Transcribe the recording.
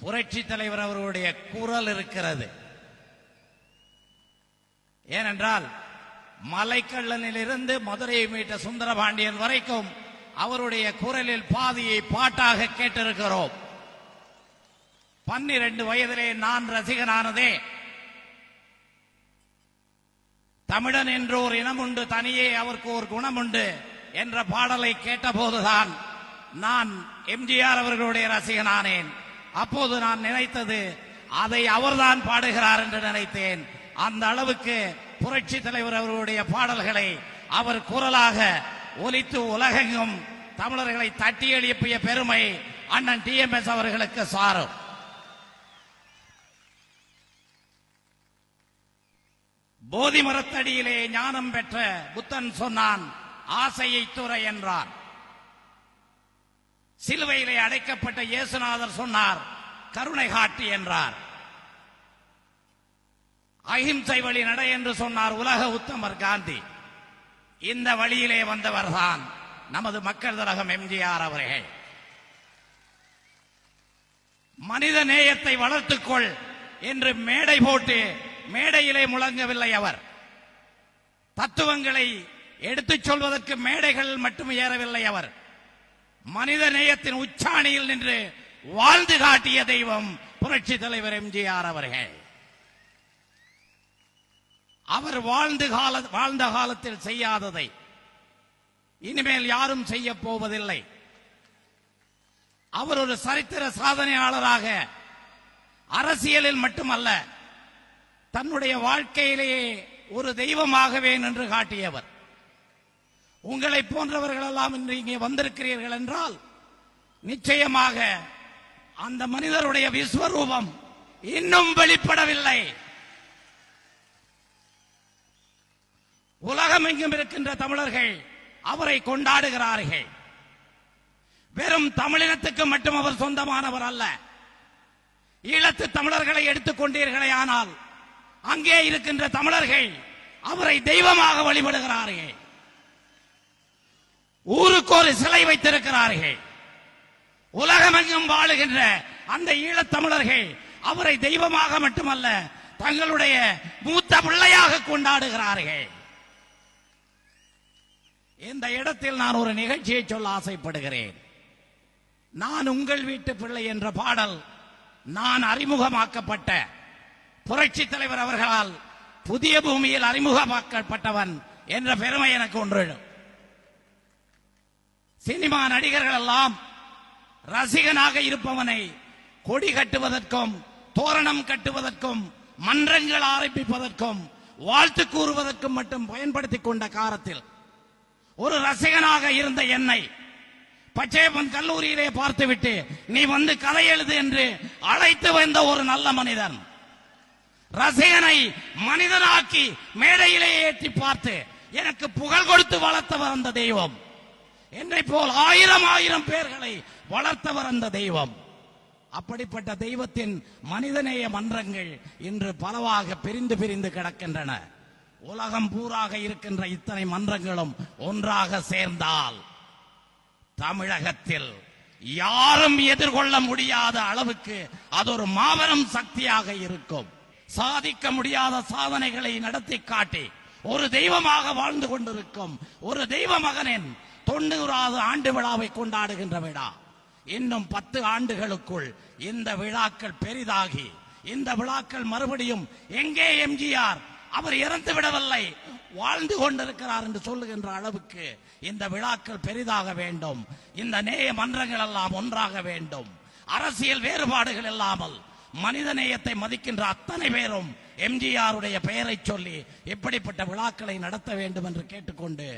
புரட்சி தலைவர் அவர்களுடைய குரல் இருக்கிறது. ஏனென்றால் மலைக்கல்லனிலிருந்து மதுரையை மீட்ட சுந்தரபாண்டியன் வரைக்கும் அவருடைய குரலில் பாதியை பாட்டாக கேட்டிருக்கிறோம். பன்னிரண்டு வயதிலே நான் ரசிகனானதே. தமிழன் என்று ஒரு இனம் உண்டு தனியே அவருக்கு ஒரு குணம் உண்டு என்ற பாடலை கேட்டபோதுதான் நான் எம்ஜிஆர் அவர்களுடைய ரசிகனானேன். அப்போது நான் நினைத்தது அதை அவர்தான் பாடுகிறார் என்று நினைத்தேன். அந்த அளவுக்கு புரட்சி தலைவர் அவர்களுடைய பாடல்களை அவர் குரலாக ஒலித்து உலகெங்கும் தமிழர்களை தட்டி எழுப்பிய பெருமை அண்ணன் டிஎம்எஸ் அவர்களுக்கு சாரும். போதி மரத்தடியிலே ஞானம் பெற்ற புத்தன் சொன்னான் ஆசையை துறை என்றான். சிலுவையிலே அடைக்கப்பட்ட இயேசுநாதர் சொன்னார் கருணை காட்டி என்றார். அஹிம்சை வழி நட என்று சொன்னார் உலக உத்தமர் காந்தி. இந்த வழியிலே வந்தவர்தான் நமது மக்கள் திலகம் எம்ஜிஆர் அவர்கள். மனித நேயத்தை வளர்த்துக்கொள் என்று மேடை போட்டு மேடையிலே முழங்கவில்லை அவர். தத்துவங்களை எடுத்துச் சொல்வதற்கு மேடைகள் மட்டும் ஏறவில்லை அவர். மனித நேயத்தின் உச்சாணியில் நின்று வாழ்ந்து காட்டிய தெய்வம் புரட்சி தலைவர் எம்ஜிஆர் அவர்கள். அவர் வாழ்ந்து கால வாழ்ந்த காலத்தில் செய்யாததை இனிமேல் யாரும் செய்ய போவதில்லை. அவர் ஒரு சரித்திர சாதனையாளராக அரசியலில் மட்டுமல்ல தன்னுடைய வாழ்க்கையிலேயே ஒரு தெய்வமாகவே நின்று காட்டியவர். உங்களை போன்றவர்கள் எல்லாம் இன்று இங்கே வந்திருக்கிறீர்கள் என்றால் நிச்சயமாக அந்த மனிதருடைய விஸ்வரூபம் இன்னும் வெளிப்படவில்லை. உலகம் எங்கும் இருக்கின்ற தமிழர்கள் அவரை கொண்டாடுகிறார்கள். வெறும் தமிழினத்துக்கு மட்டும் அவர் சொந்தமானவர் அல்ல. ஈழத்து தமிழர்களை எடுத்துக் கொண்டீர்களே ஆனால் அங்கே இருக்கின்ற தமிழர்கள் அவரை தெய்வமாக வழிபடுகிறார்கள். ஊருக்கு ஒரு சிலை வைத்திருக்கிறார்கள். உலகமெங்கும் வாழுகின்ற அந்த ஈழத்தமிழர்கள் அவரை தெய்வமாக மட்டுமல்ல தங்களுடைய மூத்த பிள்ளையாக கொண்டாடுகிறார்கள். இந்த இடத்தில் நான் ஒரு நிகழ்ச்சியை சொல்ல ஆசைப்படுகிறேன். நான் உங்கள் வீட்டு பிள்ளை என்ற பாடல் நான் அறிமுகமாக்கப்பட்ட புரட்சி தலைவர் அவர்களால் புதிய பூமியில் அறிமுகமாக்கப்பட்டவன் என்ற பெருமை எனக்கு ஒன்று சினிமா நடிகர்கள் எல்லாம் ரசிகனாக இருப்பவனை கொடி கட்டுவதற்கும் தோரணம் கட்டுவதற்கும் மன்றங்கள் ஆரம்பிப்பதற்கும் வாழ்த்து கூறுவதற்கும் மட்டும் பயன்படுத்திக் கொண்ட காலத்தில் ஒரு ரசிகனாக இருந்த என்னை பச்சையப்பன் கல்லூரியிலே பார்த்துவிட்டு நீ வந்து கதை எழுது என்று அழைத்து வந்த ஒரு நல்ல மனிதன். ரசிகனை மனிதனாக்கி மேடையிலே ஏற்றி பார்த்து எனக்கு புகழ் கொடுத்து வளர்த்தவர் அந்த தெய்வம். என்னை போல் ஆயிரம் ஆயிரம் பேர்களை வளர்த்தவர் அந்த தெய்வம். அப்படிப்பட்ட தெய்வத்தின் மனிதநேய மன்றங்கள் இன்று பலவாக பிரிந்து பிரிந்து கிடக்கின்றன. உலகம் பூராக இருக்கின்ற இத்தனை மன்றங்களும் ஒன்றாக சேர்ந்தால் தமிழகத்தில் யாரும் எதிர்கொள்ள முடியாத அளவுக்கு அது ஒரு மாபெரும் சக்தியாக இருக்கும். சாதிக்க முடியாத சாதனைகளை நடத்தி காட்டி ஒரு தெய்வமாக வாழ்ந்து கொண்டிருக்கும் ஒரு தெய்வ மகனின் தொண்ணூறாவது ஆண்டு விழாவை கொண்டாடுகின்ற விழா இன்னும் பத்து ஆண்டுகளுக்குள் இந்த விழாக்கள் பெரிதாகி இந்த விழாக்கள் மறுபடியும் எங்கே எம்ஜிஆர்? அவர் இறந்து விடவில்லை வாழ்ந்து கொண்டிருக்கிறார் என்று சொல்லுகின்ற அளவுக்கு இந்த விழாக்கள் பெரிதாக வேண்டும். இந்த நேய மன்றங்கள் எல்லாம் ஒன்றாக வேண்டும். அரசியல் வேறுபாடுகள் இல்லாமல் மனித நேயத்தை மதிக்கின்ற அத்தனை பேரும் எம்ஜிஆருடைய பெயரை சொல்லி இப்படிப்பட்ட விழாக்களை நடத்த வேண்டும் என்று கேட்டுக்கொண்டு